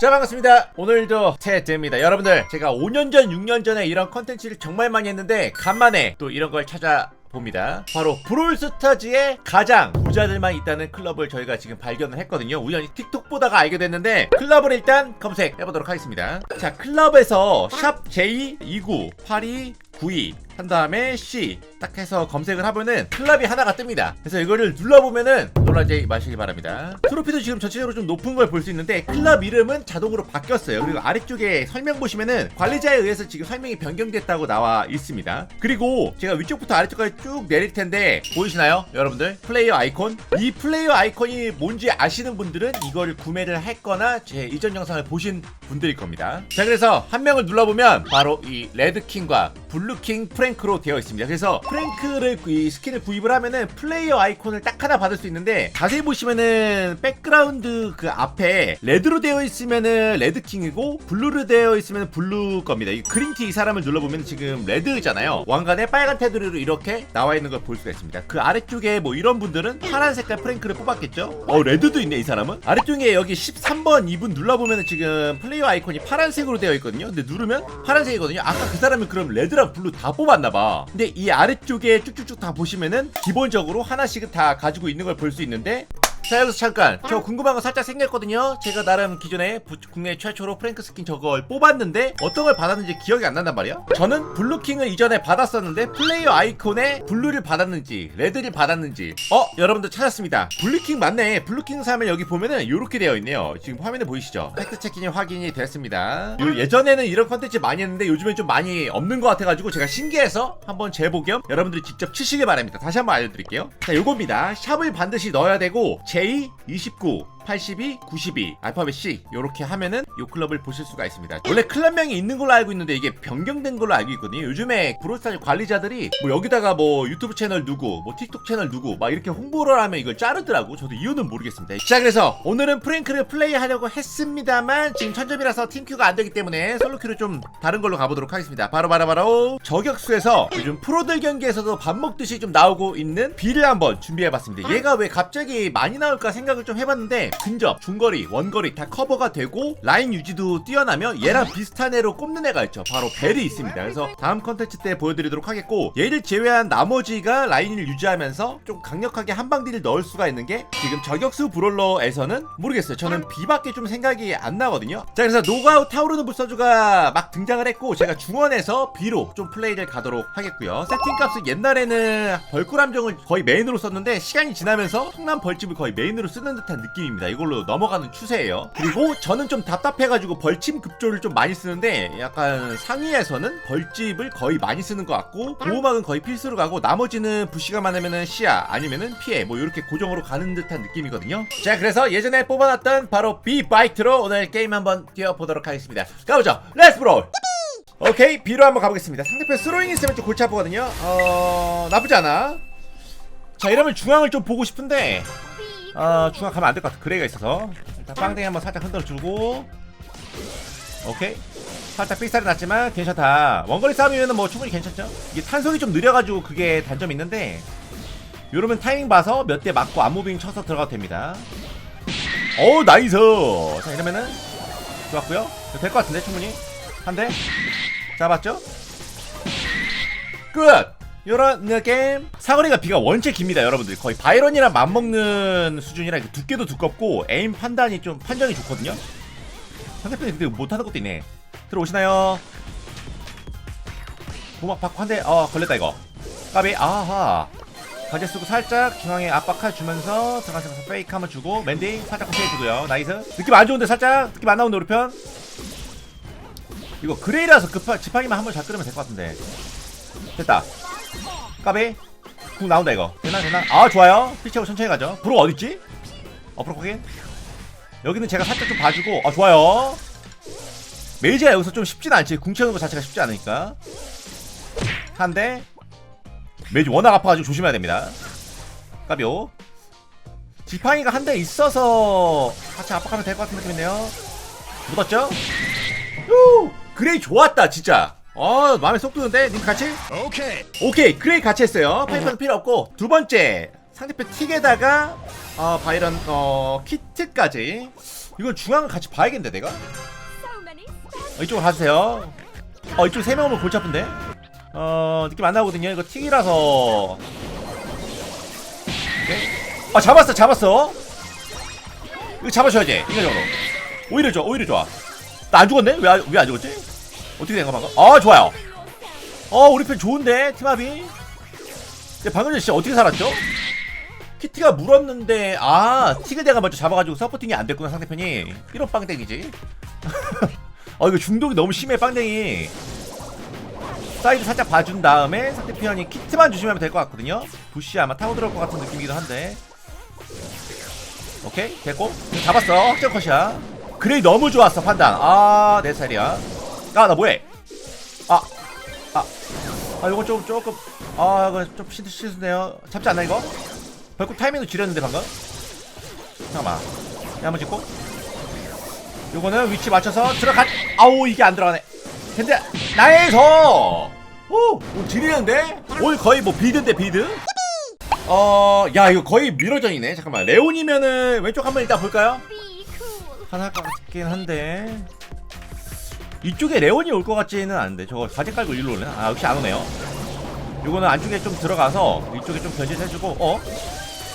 자 반갑습니다 오늘도 테드입니다 여러분들 제가 5년 전 6년 전에 이런 컨텐츠를 정말 많이 했는데 간만에 또 이런 걸 찾아 봅니다. 바로 브롤스타즈의 가장 부자들만 있다는 클럽을 저희가 지금 발견을 했거든요. 우연히 틱톡 보다가 알게 됐는데 클럽을 일단 검색해 보도록 하겠습니다. 자, 클럽에서 샵 J29 82 92한 다음에 C 딱 해서 검색을 하면은 클럽이 하나가 뜹니다. 그래서 이거를 눌러보면은 놀라지 마시기 바랍니다. 트로피도 지금 전체적으로 좀 높은 걸 볼 수 있는데 클럽 이름은 자동으로 바뀌었어요. 그리고 아래쪽에 설명 보시면은 관리자에 의해서 지금 설명이 변경됐다고 나와 있습니다. 그리고 제가 위쪽부터 아래쪽까지 쭉 내릴 텐데 보이시나요? 여러분들 플레이어 아이콘 이 플레이어 아이콘이 뭔지 아시는 분들은 이거를 구매를 했거나 제 이전 영상을 보신 분들일 겁니다. 자 그래서 한 명을 눌러보면 바로 이 레드킹과 블루킹 프랭크로 되어 있습니다. 그래서 프랭크를 구- 이 스킨을 구입을 하면은 플레이어 아이콘을 딱 하나 받을 수 있는데 자세히 보시면은 백그라운드 그 앞에 레드로 되어 있으면은 레드킹이고 블루로 되어 있으면 블루 겁니다. 이 그린티 이 사람을 눌러보면 지금 레드잖아요. 왕관에 빨간 테두리로 이렇게 나와 있는 걸 볼 수가 있습니다. 그 아래쪽에 뭐 이런 분들은 파란 색깔 프랭크를 뽑았겠죠? 어 레드도 있네 이 사람은. 아래쪽에 여기 13번 이분 눌러보면은 지금 플레이어 아이콘이 파란색으로 되어 있거든요. 근데 누르면 파란색이거든요. 아까 그 사람은 그럼 레드 랑 블루 다 뽑았나봐. 근데 이 아래쪽에 쭉쭉쭉 다 보시면은 기본적으로 하나씩은 다 가지고 있는 걸 볼 수 있는데 자 여기서 잠깐. 저 궁금한 거 살짝 생겼거든요. 제가 나름 기존에 부- 국내 최초로 프랭크 스킨 저걸 뽑았는데 어떤 걸 받았는지 기억이 안 난단 말이야. 저는 블루킹을 이전에 받았었는데 플레이어 아이콘에 블루를 받았는지 레드를 받았는지. 어 여러분들 찾았습니다. 블루킹 맞네. 블루킹 사면 여기 보면은 이렇게 되어 있네요. 지금 화면에 보이시죠? 팩트 체킹이 확인이 됐습니다. 요- 예전에는 이런 컨텐츠 많이 했는데 요즘엔 좀 많이 없는 것 같아가지고 제가 신기해서 한번 재보 겸 여러분들이 직접 치시길 바랍니다. 다시 한번 알려드릴게요. 자 요겁니다. 샵을 반드시 넣어야 되고 J29 82, 92, 알파벳 C 이렇게 하면은 요 클럽을 보실 수가 있습니다. 원래 클럽명이 있는 걸로 알고 있는데 이게 변경된 걸로 알고 있거든요. 요즘에 브로스타즈 관리자들이 뭐 여기다가 뭐 유튜브 채널 누구, 뭐 틱톡 채널 누구 막 이렇게 홍보를 하면 이걸 자르더라고. 저도 이유는 모르겠습니다. 자 그래서 오늘은 프랭크를 플레이하려고 했습니다만 지금 천점이라서 팀큐가 안 되기 때문에 솔로큐를 좀 다른 걸로 가보도록 하겠습니다. 바로 바로 바로 저격수에서 요즘 프로들 경기에서도 밥 먹듯이 좀 나오고 있는 비를 한번 준비해봤습니다. 얘가 왜 갑자기 많이 나올까 생각을 좀 해봤는데 근접, 중거리, 원거리 다 커버가 되고 라인 유지도 뛰어나며 얘랑 비슷한 애로 꼽는 애가 있죠. 바로 벨이 있습니다. 그래서 다음 컨텐츠 때 보여드리도록 하겠고 얘를 제외한 나머지가 라인을 유지하면서 좀 강력하게 한방딜을 넣을 수가 있는 게 지금 저격수 브롤러에서는 모르겠어요. 저는 B밖에 좀 생각이 안 나거든요. 자 그래서 노가우 타오르는 불사조가 막 등장을 했고 제가 중원에서 B로 좀 플레이를 가도록 하겠고요. 세팅값은 옛날에는 벌꿀 함정을 거의 메인으로 썼는데 시간이 지나면서 성남 벌집을 거의 메인으로 쓰는 듯한 느낌입니다. 이걸로 넘어가는 추세예요. 그리고 저는 좀 답답해가지고 벌침 급조를 좀 많이 쓰는데 약간 상위에서는 벌집을 거의 많이 쓰는 것 같고 보호막은 거의 필수로 가고 나머지는 부시가 많으면은 시야 아니면은 피해 뭐 이렇게 고정으로 가는 듯한 느낌이거든요. 자 그래서 예전에 뽑아놨던 바로 B 바이트로 오늘 게임 한번 뛰어보도록 하겠습니다. 가보죠. 렛츠 브롤. 오케이 B로 한번 가보겠습니다. 상대편 스로잉 있으면 좀 골치 아프거든요. 어 나쁘지 않아. 자 이러면 중앙을 좀 보고 싶은데 아 중앙 가면 안 될 것 같아. 그레이가 있어서. 일단 빵댕이 한번 살짝 흔들어 주고. 오케이. 살짝 삑살이 났지만 괜찮다. 원거리 싸움이면 뭐 충분히 괜찮죠. 이게 탄속이 좀 느려가지고 그게 단점이 있는데 요러면 타이밍 봐서 몇 대 맞고 안무빙 쳐서 들어가도 됩니다. 어우 나이스! 자 이러면은 좋았고요. 될 것 같은데 충분히? 한 대? 잡았죠? 끝 요런 느낌. 사거리가 비가 원체 깁니다 여러분들. 거의 바이런이랑 맞먹는 수준이라 두께도 두껍고 에임 판단이 좀 판정이 좋거든요. 상대편이 근데 못하는 것도 있네. 들어오시나요? 고막 받고 한대 어 걸렸다 이거. 까비 아하. 가제 쓰고 살짝 중앙에 압박해 주면서 들어가서 페이크 한번 주고 맨디 살짝 코시해 주고요. 나이스. 느낌 안 좋은데 살짝 느낌 안 나오는데 우리 편? 이거 그레이라서 급하 지팡이만 한번 잘 끌으면 될 것 같은데. 됐다 까비 궁 나온다 이거 되나 되나 아 좋아요 피치하고 천천히 가죠 브로 어딨지? 어 브로 확인 여기는 제가 살짝 좀 봐주고 아 좋아요. 메이지가 여기서 좀 쉽진 않지. 궁 채우는 거 자체가 쉽지 않으니까. 한대. 메이지 워낙 아파가지고 조심해야 됩니다. 까비오. 지팡이가 한 대 있어서 같이 압박하면 될 것 같은 느낌이네요. 묻었죠? 후 그레이 좋았다 진짜 어 마음에 쏙 드는데 님 같이? 오케이. 오케이 그레이 같이 했어요 파이퍼는 필요 없고 두 번째 상대편 틱에다가 어 바이런 어 키트까지 이건 중앙을 같이 봐야겠는데 내가? 어, 이쪽으로 가주세요 어 이쪽 세명 오면 골치 아픈데? 어 느낌 안 나거든요 이거 틱이라서 오케이. 아 잡았어 잡았어 이거 잡아줘야지 인간적으로 오히려 좋아 오히려 좋아 나 안 죽었네? 왜 왜 안 죽었지? 어떻게 된 거야 방금? 아 좋아요. 어 우리 편 좋은데 팀합이 근데 방금 진짜 어떻게 살았죠? 키티가 물었는데 아 내가 먼저 잡아가지고 서포팅이 안 됐구나 상대편이. 이런 빵땡이지. 아 이거 중독이 너무 심해 빵댕이. 사이드 살짝 봐준 다음에 상대편이 키트만 조심하면 될 것 같거든요. 부시 아마 타고 들어올 것 같은 느낌이기도 한데. 오케이 됐고. 잡았어. 확정 컷이야. 그레이 너무 좋았어 판단. 아내 스타일이야 아 나 뭐해? 아아아 아, 요거 좀 조금 아 이거 좀 실수 실수네요. 잡지 않나 이거? 벌꿀 타이밍도 지렸는데 방금? 잠깐만. 이 한번 찍고. 요거는 위치 맞춰서 들어가 아우 이게 안 들어가네. 근데 나에서! 오, 오 지리는데? 오늘 거의 뭐 비드인데 비드? 어 야 이거 거의 미러전이네. 잠깐만. 레온이면은 왼쪽 한번 일단 볼까요? 것 같긴 한데 이쪽에 레온이 올 것 같지는 않은데 저거 바지 깔고 일로 올래? 아 역시 안 오네요 요거는 안쪽에 좀 들어가서 이쪽에 좀 견제해주고 어?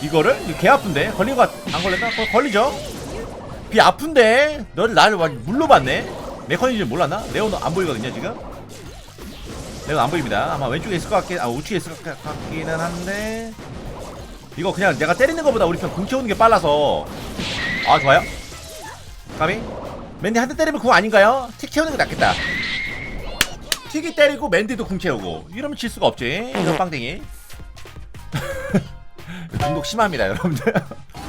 이거를? 이거 개 아픈데? 걸린 거안 걸렸나? 거, 걸리죠? 비 아픈데? 너를 나를 완 물러봤네? 메커니즘 몰랐나? 레온은 안 보이거든요 지금? 레온 안 보입니다 아마 왼쪽에 있을 것 같긴 아 우측에 있을 것 같- 같기는 한데 이거 그냥 내가 때리는 것보다 우리 편궁 채우는 게 빨라서 아 좋아요 까비 맨디 한 대 때리면 궁 아닌가요? 틱 채우는 게 낫겠다. 틱이 때리고 맨디도 궁 채우고. 이러면 질 수가 없지. 이런 빵댕이. 중독 심합니다 여러분들.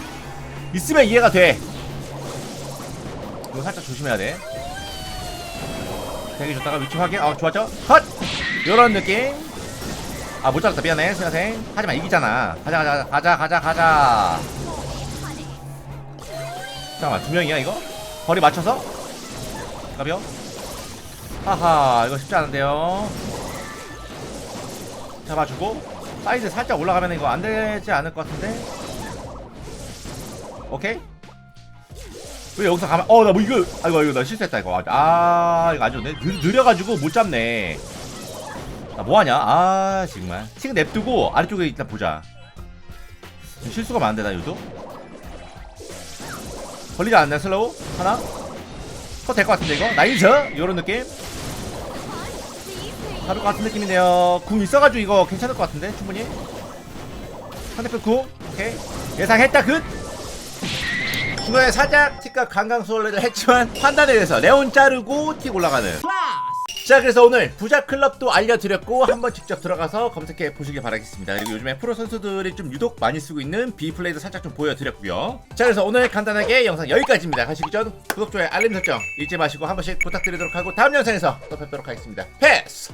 있으면 이해가 돼. 이거 살짝 조심해야 돼. 되게 좋다가 위치 확인. 아 좋았죠? 컷! 요런 느낌. 아 못 잡았다. 미안해 수야생. 하지만 이기잖아. 가자 가자 가자 가자 가자. 잠깐만 두 명이야 이거? 거리 맞춰서? 가벼 하하 이거 쉽지 않은데요? 잡아주고 사이즈 살짝 올라가면 이거 안 되지 않을 것 같은데? 오케이? 왜 여기서 가면 어나 뭐 이거 아이고 이거 나 실수했다 이거. 아 이거 안 좋네 느, 느려 가지고 못 잡네. 나 뭐하냐? 아 정말. 지금 냅두고 아래쪽에 일단 보자. 실수가 많은데 나 유도 걸리지 않나 슬로우? 하나? 컷 될 것 같은데 이거? 나이스! 요런 느낌? 가볼 것 같은 느낌이네요. 궁 있어가지고 이거 괜찮을 것 같은데 충분히? 상대편 궁? 오케이. 예상했다 굿! 중간에 살짝 틱과 강강수월래를 했지만 판단에 대해서 레온 자르고 틱 올라가는 자 그래서 오늘 부자 클럽도 알려드렸고 한번 직접 들어가서 검색해 보시길 바라겠습니다. 그리고 요즘에 프로 선수들이 좀 유독 많이 쓰고 있는 비플레이도 살짝 좀 보여드렸고요. 자 그래서 오늘 간단하게 영상 여기까지입니다. 가시기 전 구독, 좋아요, 알림 설정 잊지 마시고 한 번씩 부탁드리도록 하고 다음 영상에서 또 뵙도록 하겠습니다. 패스